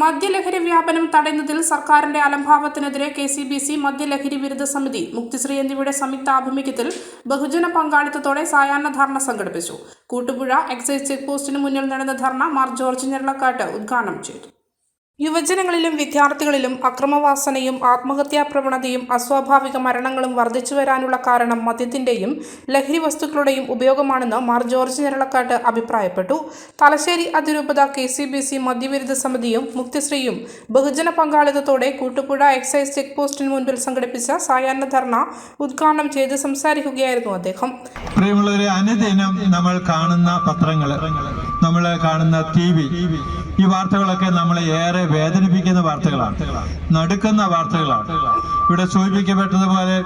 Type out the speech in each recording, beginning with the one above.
മദ്യലഹരി വ്യാപനം തടയുന്നതിൽ സർക്കാരിന്റെ അലംഭാവത്തിനെതിരെ കെ സി ബി സി മദ്യലഹരി വിരുദ്ധ സമിതി മുക്തിശ്രീ എന്നിവയുടെ സംയുക്ത ആഭിമുഖ്യത്തിൽ ബഹുജന പങ്കാളിത്തത്തോടെ സായാഹ്ന ധർണ സംഘടിപ്പിച്ചു. കൂട്ടുപുഴ എക്സൈസ് ചെക്ക് പോസ്റ്റിന് മുന്നിൽ നടന്ന ധർണ മാർ ജോർജ് ഞെരളക്കാട്ട് ഉദ്ഘാടനം ചെയ്തു. യുവജനങ്ങളിലും വിദ്യാർത്ഥികളിലും അക്രമവാസനയും ആത്മഹത്യാ പ്രവണതയും അസ്വാഭാവിക മരണങ്ങളും വർദ്ധിച്ചു വരാനുള്ള കാരണം മദ്യത്തിന്റെയും ലഹരി വസ്തുക്കളുടെയും ഉപയോഗമാണെന്ന് മാർ ജോർജ് ഞെരളക്കാട്ട് അഭിപ്രായപ്പെട്ടു. തലശ്ശേരി അതിരൂപത കെ സി ബി സി മദ്യവിരുദ്ധ സമിതിയും മുക്തിശ്രീയും ബഹുജന പങ്കാളിത്തത്തോടെ കൂട്ടുപുഴ എക്സൈസ് ചെക്ക് പോസ്റ്റിന് മുൻപിൽ സംഘടിപ്പിച്ച സായാഹ്ന ധർണ ഉദ്ഘാടനം ചെയ്ത് സംസാരിക്കുകയായിരുന്നു അദ്ദേഹം. നമ്മൾ കാണുന്ന പത്രങ്ങൾ നമ്മൾ കാണുന്ന ടി വി ഈ വാർത്തകളൊക്കെ നമ്മളെ ഏറെ വേദനിപ്പിക്കുന്ന വാർത്തകളാണ്. നടുക്കുന്ന വാർത്തകളാണ്. ഇവിടെ സൂചിപ്പിക്കപ്പെട്ടതുപോലെ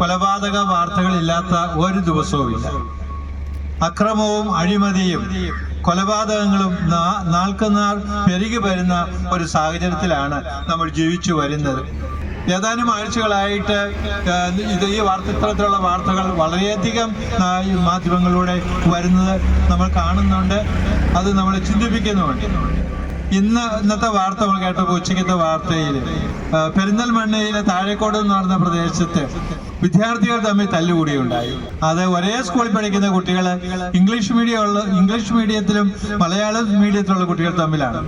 കൊലപാതക വാർത്തകളില്ലാത്ത ഒരു ദിവസവും ഇല്ല. അക്രമവും അഴിമതിയും കൊലപാതകങ്ങളും നാൾക്കുനാൾ പെരുകി വരുന്ന ഒരു സാഹചര്യത്തിലാണ് നമ്മൾ ജീവിച്ചു വരുന്നത്. ഏതാനും ആഴ്ചകളായിട്ട് ഇത് ഈ വാർത്ത ഇത്തരത്തിലുള്ള വാർത്തകൾ വളരെയധികം മാധ്യമങ്ങളിലൂടെ വരുന്നത് നമ്മൾ കാണുന്നുണ്ട്. അത് നമ്മളെ ചിന്തിപ്പിക്കുന്നുമുണ്ട്. ഇന്ന് ഇന്നത്തെ വാർത്ത നമ്മൾ കേട്ടപ്പോൾ ഉച്ചയ്ക്കത്തെ വാർത്തയിൽ പെരിന്തൽമണ്ണയിലെ താഴേക്കോട് എന്ന് പറഞ്ഞ പ്രദേശത്ത് വിദ്യാർത്ഥികൾ തമ്മിൽ തല്ലുകൂടിയുണ്ടായി. അത് ഒരേ സ്കൂളിൽ പഠിക്കുന്ന കുട്ടികൾ ഇംഗ്ലീഷ് മീഡിയം ഉള്ള ഇംഗ്ലീഷ് മീഡിയത്തിലും മലയാളം മീഡിയത്തിലുള്ള കുട്ടികൾ തമ്മിലാണ്.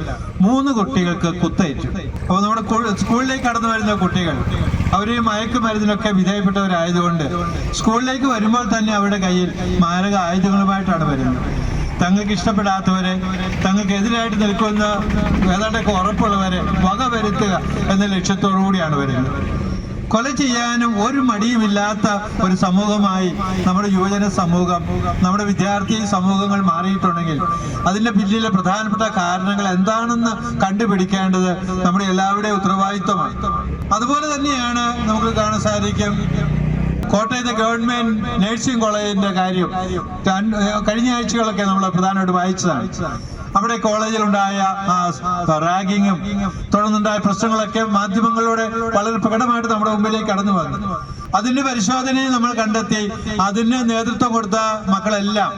മൂന്ന് കുട്ടികൾക്ക് കുത്തേറ്റു. അപ്പോൾ നമ്മുടെ സ്കൂളിലേക്ക് കടന്നു വരുന്ന കുട്ടികൾ അവർ ഈ മയക്കുമരുന്നിനൊക്കെ വിധേയപ്പെട്ടവരായതുകൊണ്ട് സ്കൂളിലേക്ക് വരുമ്പോൾ തന്നെ അവരുടെ കയ്യിൽ മാരക ആയുധങ്ങളുമായിട്ടാണ് വരുന്നത്. തങ്ങൾക്ക് ഇഷ്ടപ്പെടാത്തവരെ തങ്ങൾക്ക് എതിരായിട്ട് നിൽക്കുന്ന ഏതാണ്ടൊക്കെ ഉറപ്പുള്ളവരെ വക വരുത്തുക എന്ന ലക്ഷ്യത്തോടു കൂടിയാണ് വരുന്നത്. കൊല ചെയ്യാനും ഒരു മടിയുമില്ലാത്ത ഒരു സമൂഹമായി നമ്മുടെ യുവജന സമൂഹം നമ്മുടെ വിദ്യാർത്ഥി സമൂഹങ്ങൾ മാറിയിട്ടുണ്ടെങ്കിൽ അതിന്റെ പിന്നിലെ പ്രധാനപ്പെട്ട കാരണങ്ങൾ എന്താണെന്ന് കണ്ടുപിടിക്കേണ്ടത് നമ്മുടെ എല്ലാവരുടെയും ഉത്തരവാദിത്വമാണ്. അതുപോലെ തന്നെയാണ് നമുക്ക് കാണാൻ സാധിക്കും കോട്ടയത്തെ ഗവൺമെന്റ് നഴ്സിംഗ് കോളേജിന്റെ കാര്യം കഴിഞ്ഞ ആഴ്ചകളൊക്കെ നമ്മൾ പ്രധാനമായിട്ട് വായിച്ചതാണ്. അവിടെ കോളേജിലുണ്ടായ റാഗിങ്ങും തുടർന്നുണ്ടായ പ്രശ്നങ്ങളൊക്കെ മാധ്യമങ്ങളിലൂടെ വളരെ പ്രകടമായിട്ട് നമ്മുടെ മുമ്പിലേക്ക് കടന്നു വന്നു. അതിന്റെ പരിശോധനയെ നമ്മൾ കണ്ടെത്തി അതിന് നേതൃത്വം കൊടുത്ത മക്കളെല്ലാം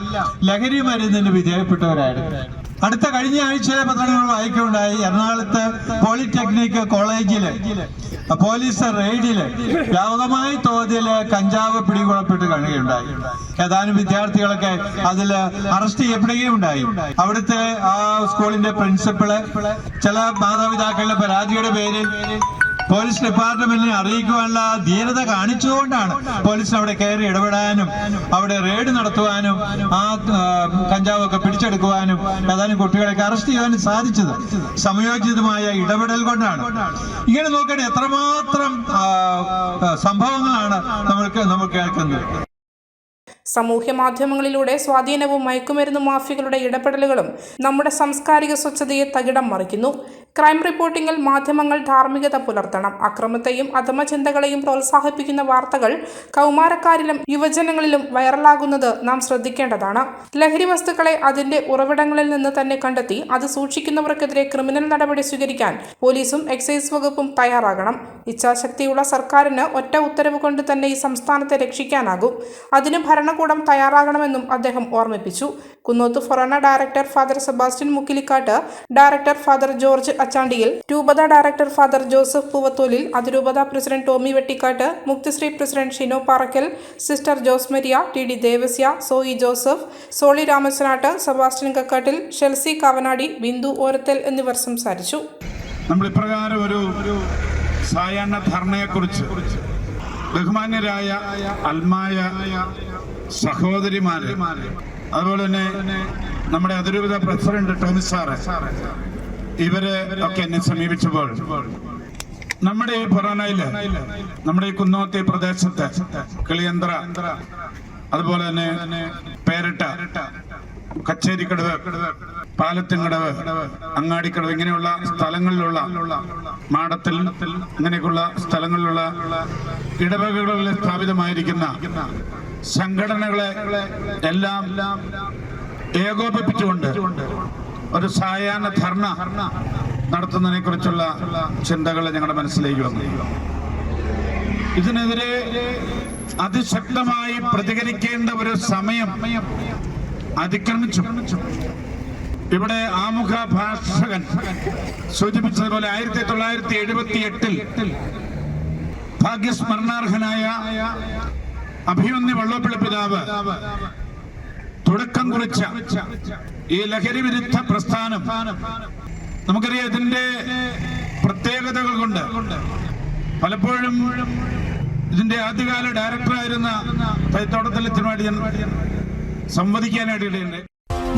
ലഹരി മരുന്നിന് വിധേയപ്പെട്ടവരായിരുന്നു. അടുത്ത കഴിഞ്ഞ ആഴ്ചയിലെ പത്രങ്ങൾ വായിക്കുകയുണ്ടായി എറണാകുളത്ത് പോളിടെക്നിക് കോളേജിൽ പോലീസ് റെയ്ഡിൽ വ്യാപകമായ തോതിൽ കഞ്ചാവ് പിടികൂടപ്പെട്ട് കഴിയുകയുണ്ടായി. ഏതാനും വിദ്യാർത്ഥികളൊക്കെ അതിൽ അറസ്റ്റ് ചെയ്യപ്പെടുകയും ഉണ്ടായി അവിടുത്തെ ആ സ്കൂളിന്റെ പ്രിൻസിപ്പൾ ചില മാതാപിതാക്കളുടെ പരാതിയുടെ പേരിൽ പോലീസ് ഡിപ്പാർട്ട്മെന്റിനെ അറിയിക്കുവാനുള്ള ധീരത കാണിച്ചുകൊണ്ടാണ് പോലീസ് അവിടെ കയറി ഇടപെടാനും അവിടെ റെയ്ഡ് നടത്തുവാനും ആ കഞ്ചാവൊക്കെ പിടിച്ചെടുക്കുവാനും ഏതാനും കുട്ടികളെയൊക്കെ അറസ്റ്റ് ചെയ്യാനും സാധിച്ചത്. സമയോചിതമായ ഇടപെടൽ കൊണ്ടാണ്. ഇങ്ങനെ നോക്കണേ എത്രമാത്രം സംഭവങ്ങളാണ് നമ്മൾക്ക് നമ്മൾ കേൾക്കുന്നത്. സാമൂഹ്യ മാധ്യമങ്ങളിലൂടെ സ്വാധീനവും മയക്കുമരുന്ന് മാഫിയകളുടെ ഇടപെടലുകളും നമ്മുടെ സാംസ്കാരിക സ്വച്ഛതയെ തകിടം മറിക്കുന്നു. ക്രൈം റിപ്പോർട്ടിംഗിൽ മാധ്യമങ്ങൾ ധാർമ്മികത പുലർത്തണം. അക്രമത്തെയും അധമചിന്തകളെയും പ്രോത്സാഹിപ്പിക്കുന്ന വാർത്തകൾ കൗമാരക്കാരിലും യുവജനങ്ങളിലും വൈറലാകുന്നത് നാം ശ്രദ്ധിക്കേണ്ടതാണ്. ലഹരി വസ്തുക്കളെ അതിന്റെ ഉറവിടങ്ങളിൽ നിന്ന് തന്നെ കണ്ടെത്തി അത് സൂക്ഷിക്കുന്നവർക്കെതിരെ ക്രിമിനൽ നടപടി സ്വീകരിക്കാൻ പോലീസും എക്സൈസ് വകുപ്പും തയ്യാറാകണം. ഇച്ഛാശക്തിയുള്ള സർക്കാരിന് ഒറ്റ ഉത്തരവ് കൊണ്ട് തന്നെ ഈ സംസ്ഥാനത്തെ രക്ഷിക്കാനാകും. അതിന് ഭരണകൂടം തയ്യാറാകണമെന്നും അദ്ദേഹം ഓർമ്മിപ്പിച്ചു. Kunnoth forane director father Sebastian Mukkilikkattu director father George Achandiyil രൂപത ഡയറക്ടർ ഫാദർ ജോസഫ് പൂവത്തോലിൽ അതിരൂപത president Tomy Vettikattu Muktishree president Shino Parakkal sister Jose Maria T D Devasia Soyi Joseph Soly Ramachanattu Sebastian Kakkattil Shelsy Kavanadi Bindu Orathal എന്നിവർ സംസാരിച്ചു. നമ്മൾ ഇപ്രകാരം ഒരു സായാഹ്ന ധർണയെക്കുറിച്ച് ബഹുമാന്യരായ അൽമായ സഹോദരിമാരെ അതുപോലെ തന്നെ നമ്മുടെ അതിരൂപത പ്രസിഡന്റ് ടോമി സാറ് ഇവർ ഒക്കെ എന്നെ സമീപിച്ചപ്പോൾ നമ്മുടെ ഈ പൊറോണയിൽ നമ്മുടെ ഈ കുന്നോത്തി പ്രദേശത്ത് കിളിയന്ത്ര അതുപോലെ തന്നെ പേരട്ട കച്ചേരിക്കടവ് പാലത്തിൻകടവ് അങ്ങാടിക്കടവ് ഇങ്ങനെയുള്ള സ്ഥലങ്ങളിലുള്ള മാടത്തിൽ ഇങ്ങനെയൊക്കെയുള്ള സ്ഥലങ്ങളിലുള്ള ഇടവകകളിൽ സ്ഥാപിതമായിരിക്കുന്ന സംഘടനകളെ എല്ലാം ഏകോപിപ്പിച്ചുകൊണ്ട് ഒരു സായാഹ്ന ധർണ നടത്തുന്നതിനെ കുറിച്ചുള്ള ചിന്തകൾ ഞങ്ങളുടെ മനസ്സിലേക്ക് വന്നു. ഇതിനെതിരെ അതിശക്തമായി പ്രതികരിക്കേണ്ട ഒരു സമയം അതിക്രമിച്ചു. ഇവിടെ ആമുഖ ഭാഷകൻ സൂചിപ്പിച്ചതുപോലെ ആയിരത്തി തൊള്ളായിരത്തി എഴുപത്തി എട്ടിൽ ഭാഗ്യസ്മരണാർഹനായ അഭിമന്യ വള്ളപ്പിള്ള പിതാവ് തുടക്കം കുറിച്ച ഈ ലഹരി വിരുദ്ധ പ്രസ്ഥാനം നമുക്കറിയാം ഇതിന്റെ പ്രത്യേകതകൾ കൊണ്ട് പലപ്പോഴും ഇതിന്റെ ആദ്യകാല ഡയറക്ടറായിരുന്ന തൈത്തോട്ടത്തിൽ ഞാൻ സംവദിക്കാനായിട്ട് ഇടയുണ്ട്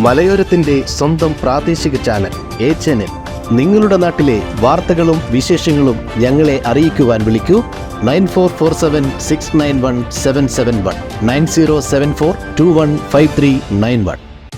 മലയോരത്തിന്റെ സ്വന്തം പ്രാദേശിക ചാനൽ എ എൻ നിങ്ങളുടെ നാട്ടിലെ വാർത്തകളും വിശേഷങ്ങളും ഞങ്ങളെ അറിയിക്കുവാൻ വിളിക്കൂ. Nine four four seven six nine one seven seven one. Nine zero seven four two one five three nine one.